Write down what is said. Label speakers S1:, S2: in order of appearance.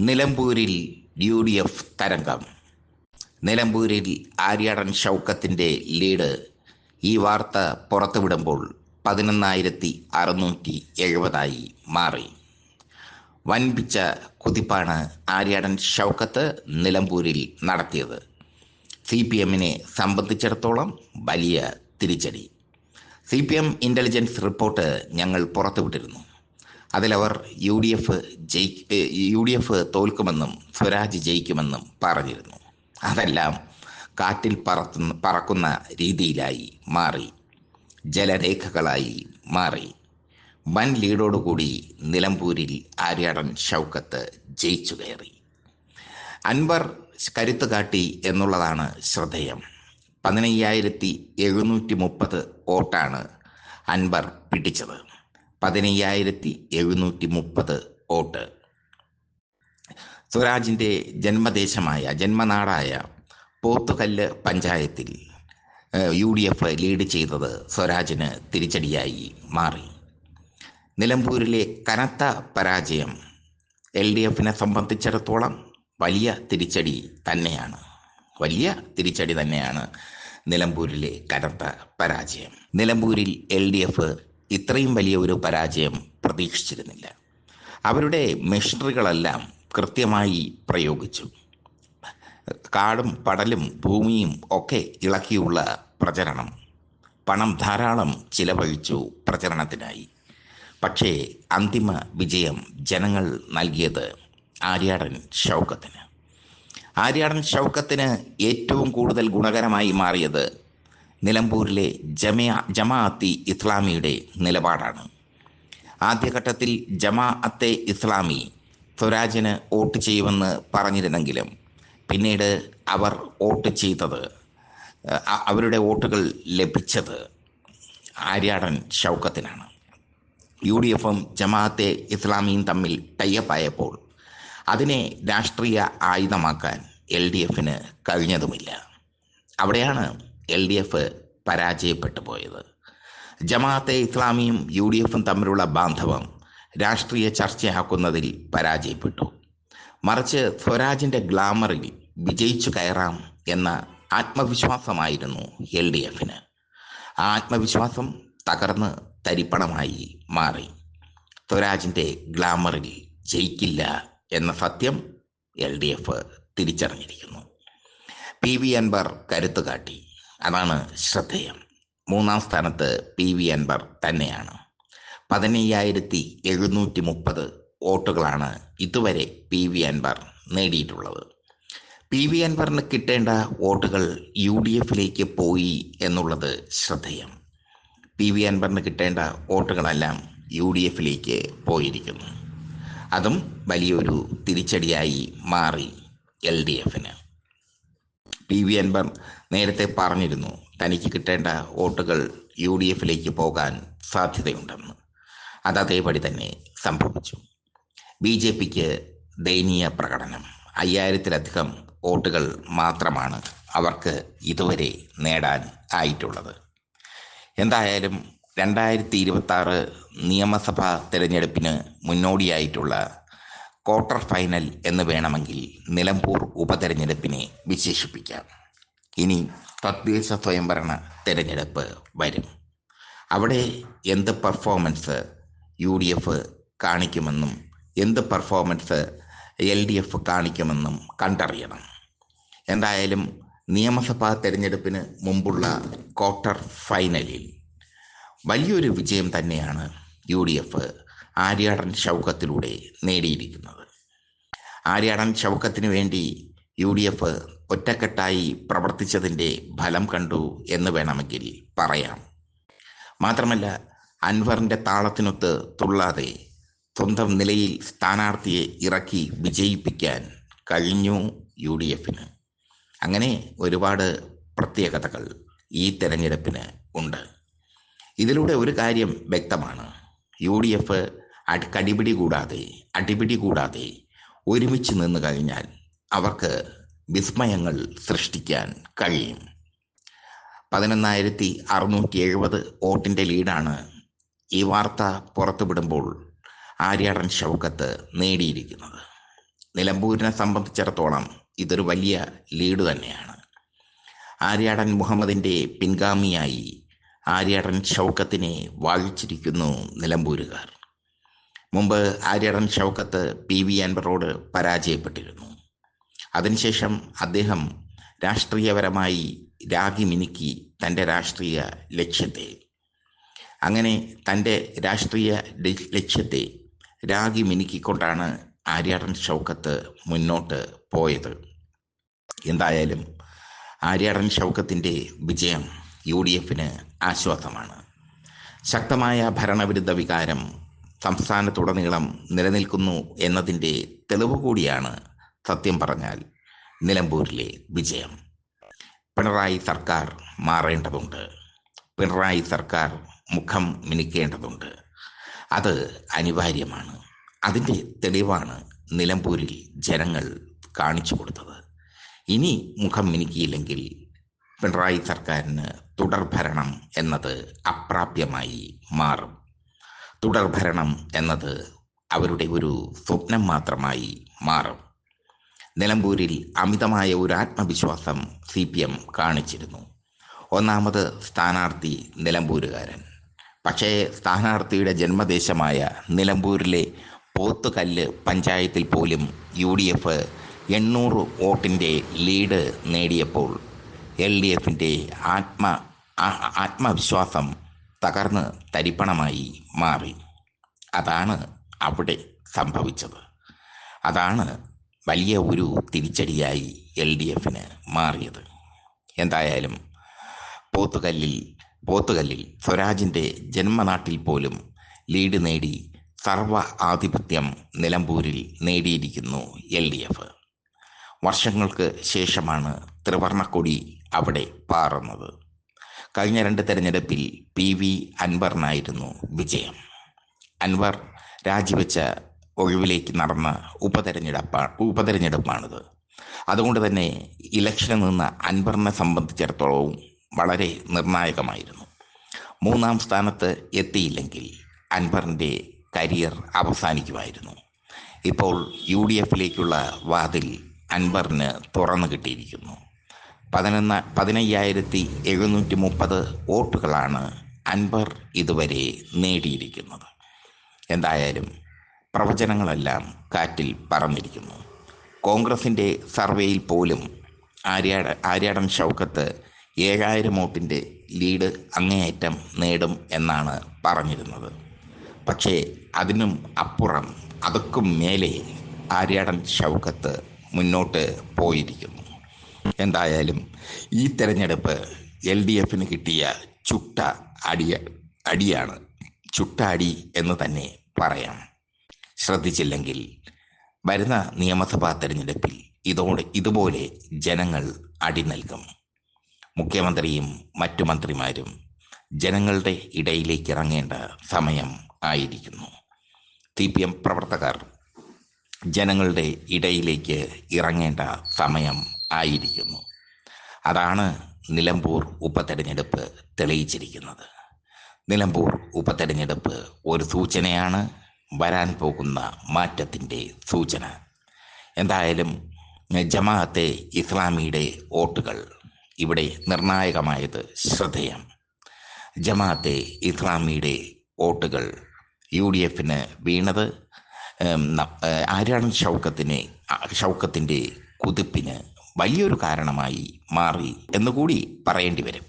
S1: നിലമ്പൂരിൽ U D F തരംഗം. നിലമ്പൂരിൽ ആര്യാടൻ ഷൗക്കത്തിന്റെ ലീഡ്. ഈ വാർത്ത പുറത്തുവിടുമ്പോൾ പതിനൊന്നായിരത്തി അറുന്നൂറ്റി എഴുപതായി മാറി. വൻപിച്ച കുതിപ്പാണ് ആര്യാടൻ ഷൗക്കത്ത് നിലമ്പൂരിൽ നടത്തിയത്. സി പി എമ്മിനെ സംബന്ധിച്ചിടത്തോളം വലിയ തിരിച്ചടി. C P M intelligence report ഞങ്ങൾ പുറത്തുവിട്ടിരുന്നു. അതിലവർ യു ഡി എഫ് ജയി യു ഡി എഫ് തോൽക്കുമെന്നും സ്വരാജ് ജയിക്കുമെന്നും പറഞ്ഞിരുന്നു. അതെല്ലാം കാറ്റിൽ പറത്തുന്ന പറക്കുന്ന രീതിയിലായി മാറി. ജലരേഖകളായി മാറി. വൻ ലീഡോടുകൂടി നിലമ്പൂരിൽ ആര്യാടൻ ഷൗക്കത്ത് ജയിച്ചു കയറി. അൻവർ കരുത്ത് കാട്ടി എന്നുള്ളതാണ് ശ്രദ്ധേയം. പതിനയ്യായിരത്തി എഴുന്നൂറ്റി മുപ്പത് വോട്ടാണ് അൻവർ പിടിച്ചത്. പതിനയ്യായിരത്തി എഴുന്നൂറ്റി മുപ്പത് വോട്ട്. സ്വരാജിന്റെ ജന്മദേശമായ ജന്മനാടായ പോത്തുകല്ല് പഞ്ചായത്തിൽ യു ഡി എഫ് ലീഡ് ചെയ്തത് സ്വരാജിന് തിരിച്ചടിയായി മാറി. നിലമ്പൂരിലെ കനത്ത പരാജയം എൽ ഡി എഫിനെ സംബന്ധിച്ചിടത്തോളം വലിയ തിരിച്ചടി തന്നെയാണ്. വലിയ തിരിച്ചടി തന്നെയാണ് നിലമ്പൂരിലെ കനത്ത പരാജയം. നിലമ്പൂരിൽ എൽ ഡി എഫ് ഇത്രയും വലിയ ഒരു പരാജയം പ്രതീക്ഷിച്ചിരുന്നില്ല. അവരുടെ മെഷീനറികളെല്ലാം കൃത്യമായി പ്രയോഗിച്ചു. കാടും പടലും ഭൂമിയും ഒക്കെ ഇളക്കിയുള്ള പ്രചരണം. പണം ധാരാളം ചിലവഴിച്ചു പ്രചരണത്തിനായി. പക്ഷേ അന്തിമ വിജയം ജനങ്ങൾ നൽകിയത് ആര്യാടൻ ഷൗക്കത്തിന്. ആര്യാടൻ ഷൗക്കത്തിന് ഏറ്റവും കൂടുതൽ ഗുണകരമായി മാറിയത് നിലമ്പൂരിലെ ജമിയ ജമാഅത്തി ഇസ്ലാമിയുടെ നിലപാടാണ്. ആദ്യഘട്ടത്തിൽ ജമാഅത്തെ ഇസ്ലാമി സ്വരാജിന് വോട്ട് ചെയ്യുമെന്ന് പറഞ്ഞിരുന്നെങ്കിലും പിന്നീട് അവർ വോട്ട് ചെയ്തത് അവരുടെ വോട്ടുകൾ ലഭിച്ചത് ആര്യാടൻ ഷൗക്കത്തിനാണ്. യു ഡി എഫും ജമാഅത്തെ ഇസ്ലാമിയും തമ്മിൽ ടൈപ്പായപ്പോൾ അതിനെ രാഷ്ട്രീയ ആയുധമാക്കാൻ എൽ ഡി എഫിന് കഴിഞ്ഞതുമില്ല. അവിടെയാണ് എൽ ഡി എഫ് പരാജയപ്പെട്ടു പോയത്. ജമാഅത്തെ ഇസ്ലാമിയും യു ഡി എഫും തമ്മിലുള്ള ബാന്ധവം രാഷ്ട്രീയ ചർച്ചയാക്കുന്നതിൽ പരാജയപ്പെട്ടു. മറിച്ച് സ്വരാജിന്റെ ഗ്ലാമറിൽ വിജയിച്ചു കയറാം എന്ന ആത്മവിശ്വാസമായിരുന്നു എൽ ഡി എഫിന്. ആ ആത്മവിശ്വാസം തകർന്ന് തരിപ്പണമായി മാറി. സ്വരാജിന്റെ ഗ്ലാമറിൽ ജയിക്കില്ല എന്ന സത്യം എൽ ഡി എഫ് തിരിച്ചറിഞ്ഞിരിക്കുന്നു. പി വി അൻവർ കരുത്ത് കാട്ടി അതാണ് ശ്രദ്ധേയം. മൂന്നാം സ്ഥാനത്ത് പി വി അൻവർ തന്നെയാണ്. പതിനയ്യായിരത്തി എഴുന്നൂറ്റി മുപ്പത് വോട്ടുകളാണ് ഇതുവരെ പി വി അൻവർ നേടിയിട്ടുള്ളത്. പി വി അൻവറിന് കിട്ടേണ്ട വോട്ടുകൾ യു ഡി എഫിലേക്ക് പോയി എന്നുള്ളത് ശ്രദ്ധേയം. പി വി അൻവറിന് കിട്ടേണ്ട വോട്ടുകളെല്ലാം യു ഡി എഫിലേക്ക് പോയിരിക്കുന്നു. അതും വലിയൊരു തിരിച്ചടിയായി മാറി എൽ ഡി എഫിന്. പി വി അൻവർ നേരത്തെ പറഞ്ഞിരുന്നു തനിക്ക് കിട്ടേണ്ട വോട്ടുകൾ യു ഡി എഫിലേക്ക് പോകാൻ സാധ്യതയുണ്ടെന്ന്. അത് അതേപടി തന്നെ സംഭവിച്ചു. ബി ജെ പിക്ക് ദയനീയ പ്രകടനം. അയ്യായിരത്തിലധികം വോട്ടുകൾ മാത്രമാണ് അവർക്ക് ഇതുവരെ നേടാൻ ആയിട്ടുള്ളത്. എന്തായാലും രണ്ടായിരത്തി ഇരുപത്തി നിയമസഭാ തിരഞ്ഞെടുപ്പിന് മുന്നോടിയായിട്ടുള്ള ക്വാർട്ടർ ഫൈനൽ എന്ന് വേണമെങ്കിൽ നിലമ്പൂർ ഉപതെരഞ്ഞെടുപ്പിനെ വിശേഷിപ്പിക്കാം. ഇനി തദ്ദേശ സ്വയംഭരണ തെരഞ്ഞെടുപ്പ് വരും. അവിടെ എന്ത് പെർഫോമൻസ് യു ഡി എഫ് കാണിക്കുമെന്നും എന്ത് പെർഫോമൻസ് എൽ ഡി എഫ് കാണിക്കുമെന്നും കണ്ടറിയണം. എന്തായാലും നിയമസഭാ തെരഞ്ഞെടുപ്പിന് മുമ്പുള്ള ക്വാർട്ടർ ഫൈനലിൽ വലിയൊരു വിജയം തന്നെയാണ് യു ഡി എഫ് ആര്യാടൻ ശൗക്കത്തിലൂടെ നേടിയിരിക്കുന്നത്. ആര്യാടൻ ചൗക്കത്തിനു വേണ്ടി യു ഡി എഫ് ഒറ്റക്കെട്ടായി പ്രവർത്തിച്ചതിന്റെ ഫലം കണ്ടു എന്ന് വേണമെങ്കിൽ പറയാം. മാത്രമല്ല അൻവറിന്റെ താളത്തിനൊത്ത് തുള്ളാതെ സ്വന്തം നിലയിൽ സ്ഥാനാർത്ഥിയെ ഇറക്കി വിജയിപ്പിക്കാൻ കഴിഞ്ഞു യു ഡി എഫിന്. അങ്ങനെ ഒരുപാട് പ്രത്യേകതകൾ ഈ തെരഞ്ഞെടുപ്പിന് ഉണ്ട്. ഇതിലൂടെ ഒരു കാര്യം വ്യക്തമാണ്. യു ഡി എഫ് കടിപിടി കൂടാതെ അടിപിടി കൂടാതെ ഒരുമിച്ച് നിന്ന് കഴിഞ്ഞാൽ അവർക്ക് വിസ്മയങ്ങൾ സൃഷ്ടിക്കാൻ കഴിയും. പതിനൊന്നായിരത്തി അറുന്നൂറ്റി എഴുപത് വോട്ടിന്റെ ലീഡാണ് ഈ വാർത്ത പുറത്തുവിടുമ്പോൾ ആര്യാടൻ ഷൗക്കത്ത് നേടിയിരിക്കുന്നത്. നിലമ്പൂരിനെ സംബന്ധിച്ചിടത്തോളം ഇതൊരു വലിയ ലീഡ് തന്നെയാണ്. ആര്യാടൻ മുഹമ്മദിന്റെ പിൻഗാമിയായി ആര്യാടൻ ഷൗക്കത്തിനെ വാഴിച്ചിരിക്കുന്നു നിലമ്പൂരുകാർ. മുമ്പ് ആര്യടൻ ഷൗക്കത്ത് പി വി അൻവറോട് പരാജയപ്പെട്ടിരുന്നു. അതിനുശേഷം അദ്ദേഹം രാഷ്ട്രീയപരമായി രാഗി മിനുക്കി തന്റെ രാഷ്ട്രീയ ലക്ഷ്യത്തെ അങ്ങനെ തന്റെ രാഷ്ട്രീയ ലക്ഷ്യത്തെ രാഗി മിനുക്കിക്കൊണ്ടാണ് ആര്യാടൻ ഷൗക്കത്ത് മുന്നോട്ട് പോയത്. എന്തായാലും ആര്യാടൻ ഷൗക്കത്തിന്റെ വിജയം യു ഡി എഫിന് ആശ്വാസമാണ്. ശക്തമായ ഭരണവിരുദ്ധ വികാരം സംസ്ഥാനത്തുടനീളം നിലനിൽക്കുന്നു എന്നതിന്റെ തെളിവ് കൂടിയാണ് സത്യം പറഞ്ഞാൽ നിലമ്പൂരിലെ വിജയം. പിണറായി സർക്കാർ മാറേണ്ടതുണ്ട്. പിണറായി സർക്കാർ മുഖം മിനുക്കേണ്ടതുണ്ട്. അത് അനിവാര്യമാണ്. അതിന്റെ തെളിവാണ് നിലമ്പൂരിൽ ജനങ്ങൾ കാണിച്ചു കൊടുത്തത്. ഇനി മുഖം മിനുക്കിയില്ലെങ്കിൽ പിണറായി സർക്കാരിന് തുടർഭരണം എന്നത് അപ്രാപ്യമായി മാറും. തുടർഭരണം എന്നത് അവരുടെ ഒരു സ്വപ്നം മാത്രമായി മാറും. നിലമ്പൂരിൽ അമിതമായ ഒരു ആത്മവിശ്വാസം സി പി എം കാണിച്ചിരുന്നു. ഒന്നാമത് സ്ഥാനാർത്ഥി നിലമ്പൂരുകാരൻ. പക്ഷേ സ്ഥാനാർത്ഥിയുടെ ജന്മദേശമായ നിലമ്പൂരിലെ പോത്തുകല്ല് പഞ്ചായത്തിൽ പോലും യു ഡി എഫ് എണ്ണൂറ് വോട്ടിന്റെ ലീഡ് നേടിയപ്പോൾ എൽ ഡി എഫിന്റെ ആത്മ ആത്മവിശ്വാസം തകർന്ന് തരിപ്പണമായി മാറി. അതാണ് അവിടെ സംഭവിച്ചത്. അതാണ് വലിയ ഒരു തിരിച്ചടിയായി എൽ ഡി എഫിന് മാറിയത്. എന്തായാലും പോത്തുകല്ലിൽ പോത്തുകല്ലിൽ സ്വരാജിന്റെ ജന്മനാട്ടിൽ പോലും ലീഡ് നേടി സർവ ആധിപത്യം നിലമ്പൂരിൽ നേടിയിരിക്കുന്നു എൽ ഡി എഫ് വർഷങ്ങൾക്ക് ശേഷമാണ് ത്രിവർണക്കൊടി അവിടെ പാറുന്നത്. കഴിഞ്ഞ രണ്ട് തെരഞ്ഞെടുപ്പിൽ പി വി അൻവറിനായിരുന്നു വിജയം. അൻവർ രാജിവെച്ച ഒഴിവിലേക്ക് നടന്ന ഉപതെരഞ്ഞെടുപ്പാണ് ഉപതെരഞ്ഞെടുപ്പാണിത്. അതുകൊണ്ട് തന്നെ ഇലക്ഷനിൽ നിന്ന് അൻവറിനെ സംബന്ധിച്ചിടത്തോളവും വളരെ നിർണായകമായിരുന്നു. മൂന്നാം സ്ഥാനത്ത് എത്തിയില്ലെങ്കിൽ അൻവറിന്റെ കരിയർ അവസാനിക്കുമായിരുന്നു. ഇപ്പോൾ യു ഡി എഫിലേക്കുള്ള വാതിൽ അൻവറിന് തുറന്നു കിട്ടിയിരിക്കുന്നു. പതിനൊന്ന് പതിനയ്യായിരത്തി എഴുന്നൂറ്റി മുപ്പത് വോട്ടുകളാണ് അൻവർ ഇതുവരെ നേടിയിരിക്കുന്നത്. എന്തായാലും പ്രവചനങ്ങളെല്ലാം കാറ്റിൽ പറന്നിരിക്കുന്നു. കോൺഗ്രസിന്റെ സർവേയിൽ പോലും ആര്യാട ആര്യാടൻ ഷൗക്കത്ത് ഏഴായിരം വോട്ടിന്റെ ലീഡ് അങ്ങേയറ്റം നേടും എന്നാണ് പറഞ്ഞിരുന്നത്. പക്ഷേ അതിനും അപ്പുറം അതൊക്കും മേലെ ആര്യാടൻ ഷൗക്കത്ത് മുന്നോട്ട് പോയിരിക്കുന്നു. എന്തായാലും ഈ തെരഞ്ഞെടുപ്പ് എൽ ഡി എഫിന് കിട്ടിയ ചുട്ട അടിയ അടിയാണ്. ചുട്ട അടി എന്ന് തന്നെ പറയാം. ശ്രദ്ധിച്ചില്ലെങ്കിൽ വരുന്ന നിയമസഭാ തെരഞ്ഞെടുപ്പിൽ ഇതോടെ ഇതുപോലെ ജനങ്ങൾ അടി നൽകും. മുഖ്യമന്ത്രിയും മറ്റു മന്ത്രിമാരും ജനങ്ങളുടെ ഇടയിലേക്ക് ഇറങ്ങേണ്ട സമയം ആയിരിക്കുന്നു. സി പി എം പ്രവർത്തകർ ജനങ്ങളുടെ ഇടയിലേക്ക് ഇറങ്ങേണ്ട സമയം ആയിരിക്കുന്നു. അതാണ് നിലമ്പൂർ ഉപതെരഞ്ഞെടുപ്പ് തെളിയിച്ചിരിക്കുന്നത്. നിലമ്പൂർ ഉപതെരഞ്ഞെടുപ്പ് ഒരു സൂചനയാണ് വരാൻ പോകുന്ന മാറ്റത്തിന്റെ സൂചന. എന്തായാലും ജമാഅത്തെ ഇസ്ലാമിയുടെ വോട്ടുകൾ ഇവിടെ നിർണായകമായത് ശ്രദ്ധേയം. ജമാഅത്തെ ഇസ്ലാമിയുടെ വോട്ടുകൾ യു ഡി എഫിന് വീണത് ആര്യാടൻ ഷൗക്കത്തിന് ഷൗക്കത്തിന്റെ കുതിപ്പിന് വലിയൊരു കാരണമായി മാറി എന്നുകൂടി പറയേണ്ടി വരും.